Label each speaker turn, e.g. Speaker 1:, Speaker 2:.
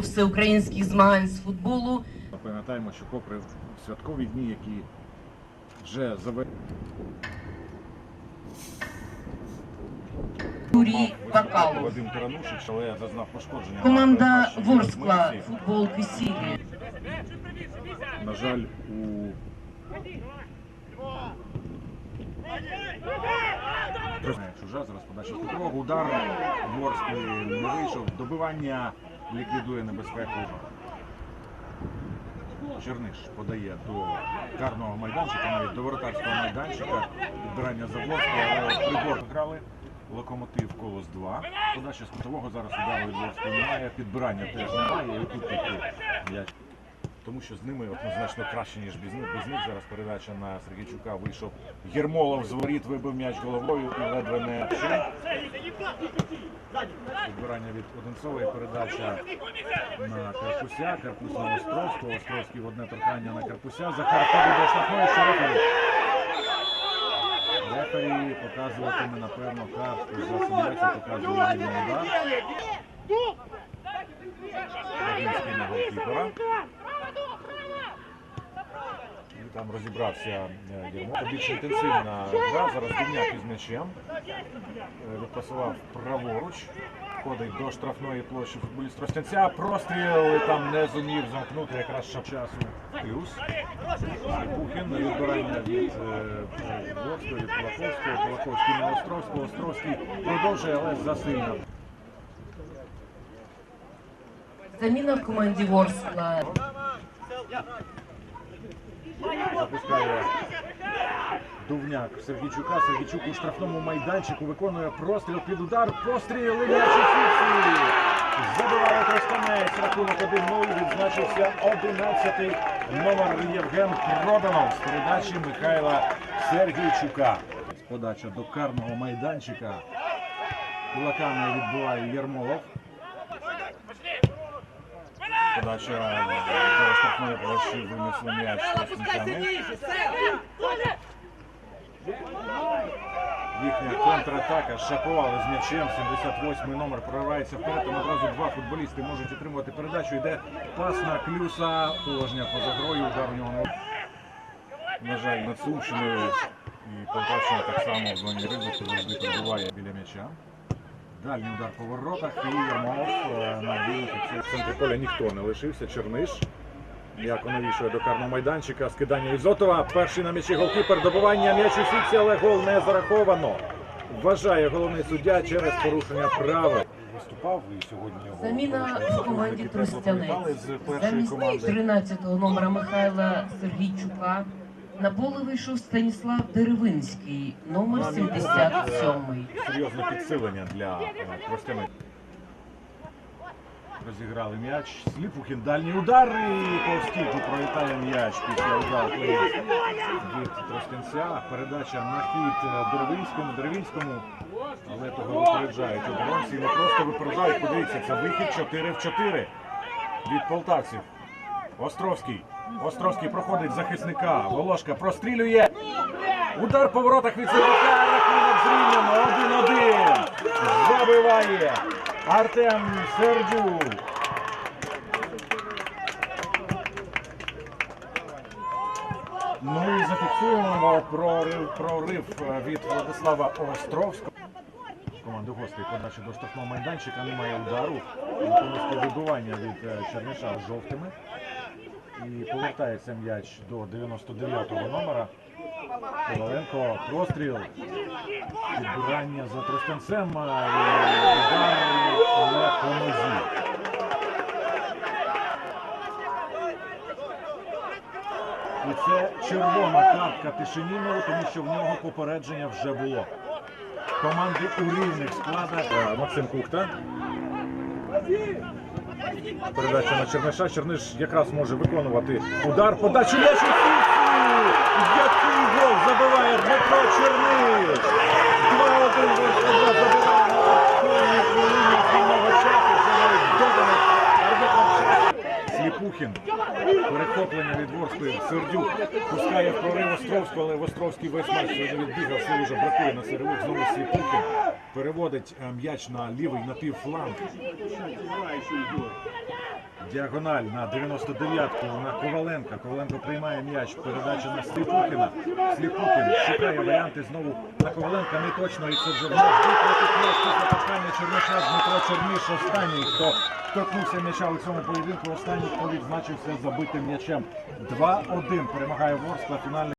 Speaker 1: всеукраїнських змагань з футболу
Speaker 2: Пам'ятаємо, що попри святкові дні, які вже завершені,
Speaker 1: Юрій Бакалов.
Speaker 2: Вадим Таранушич, але зазнав пошкодження.
Speaker 1: Команда Ворскла,
Speaker 2: митці.
Speaker 1: футбол Кисілі.
Speaker 2: На жаль, у Чужа зараз подача підлогу. Удар Ворський не вийшов. Добивання ліквідує небезпеку. Черниш подає до карного майданчика, навіть до воротарського майданчика. Відбирання за Ворського, але прибор грали. Локомотив колос 2. Подача з кутового зараз удару від немає. Підбирання теж немає. І тут м'яч тому що з ними однозначно краще, ніж без них. Без них зараз передача на Сергійчука вийшов Єрмолов з воріт, вибив м'яч головою і ледве не ще. Від Одинцової передача на Карпуся, Карпус на Островського, Островський в одне торкання на Карпуся. Захар до штрафної, що рефері. Показуватиме, напевно, картку за симуляцію, показує вільний удар. Богинський на голкіпера. І Там розібрався е, Єрмо. Більш інтенсивна гра. Зараз Дубняк із м'ячем. Е, Відпасував праворуч. Входить до штрафної площі футболіст Ростянця. Простріл і там не зумів замкнути якраз ще часу. Плюс. Бухін відбирання від е, від Кулаковського. Кулаковський на Островського. Островський продовжує, але засильно.
Speaker 1: Заміна в команді Ворскла.
Speaker 2: Запускає Дувняк Сергійчука. Сергійчук у штрафному майданчику виконує простріл під удар. Постріл і фіксі. Забиває Тростянець. Рахунок 1-0. Відзначився 11-й номер Євген Проданов з передачі Михайла Сергійчука. Подача до карного майданчика. Кулаками відбиває Єрмолов. Подача до штрафної площі винесли м'яч. Їхня контратака шапували з м'ячем. 78-й номер проривається вперед. Там одразу два футболісти можуть отримувати передачу. Йде пас на клюса. Положення поза грою. Удар у нього. На жаль, над Сумщиною і Полтавщина так само в зоні ризику завжди перебуває біля м'яча. Дальній удар по воротах і Ярмолов е, на. В центрі поля ніхто не лишився. Черниш. М'яко навішує до карного майданчика. Скидання Ізотова. Перший на м'ячі голкіпер. Добивання м'яч у сітці, але гол не зараховано. Вважає головний суддя через порушення правил. Виступав і сьогодні його
Speaker 1: Заміна в команді Тростянець. Замість 13-го номера Михайла Сергійчука на поле вийшов Станіслав Деревинський, номер
Speaker 2: На мій
Speaker 1: 77.
Speaker 2: е, Серйозне підсилення для е, Тростяни. Розіграли м'яч. Сліпухін дальній удар і пролітає м'яч після удару від Тростянця. Передача на хід Деревинському. Деревинському. Але того випереджають оборонці. Не просто випереджають. Подивіться, це вихід 4 в 4 від полтавців. Островський. Островський проходить захисника. Волошка прострілює. Удар по воротах від Сидорука. Рахунок зрівняно. 1-1. Забиває Артем Сердюк. Ну і зафіксуємо прорив, прорив е, від Владислава Островського. Команди гостей подача до штрафного майданчика. Немає удару. Повністю вибивання від е, Черниша з жовтими. І повертається м'яч до 99-го номера. Коваленко простріл. Підбирання за і Удар але. І це червона картка Тишинінову, тому що в нього попередження вже було. Команди у рівних складах. Е, Максим Кухта. Передача на Черниша. Черниш якраз може виконувати удар. Подачу м'яч у сітку! Який гол забиває Дмитро Черниш! 2-1 Ворскла забиває на. Сліпухін. Перехоплення від Ворської. Сердюк пускає в прорив Островського, але Островський весь матч сьогодні відбігав. Сил вже бракує на сирових. Знову Сліпухін. Переводить е, м'яч на лівий напівфланг. Діагональ на 99-ку на Коваленка. Коваленко приймає м'яч. Передача на Сліпухіна. Сліпухін шукає варіанти знову на Коваленка. Не точно. І це вже в нас після Черниша. Дмитро Черніш останній, хто торкнувся м'яча у цьому поєдинку. Останній, хто відзначився забитим м'ячем. 2-1 перемагає Ворскла. Фінальний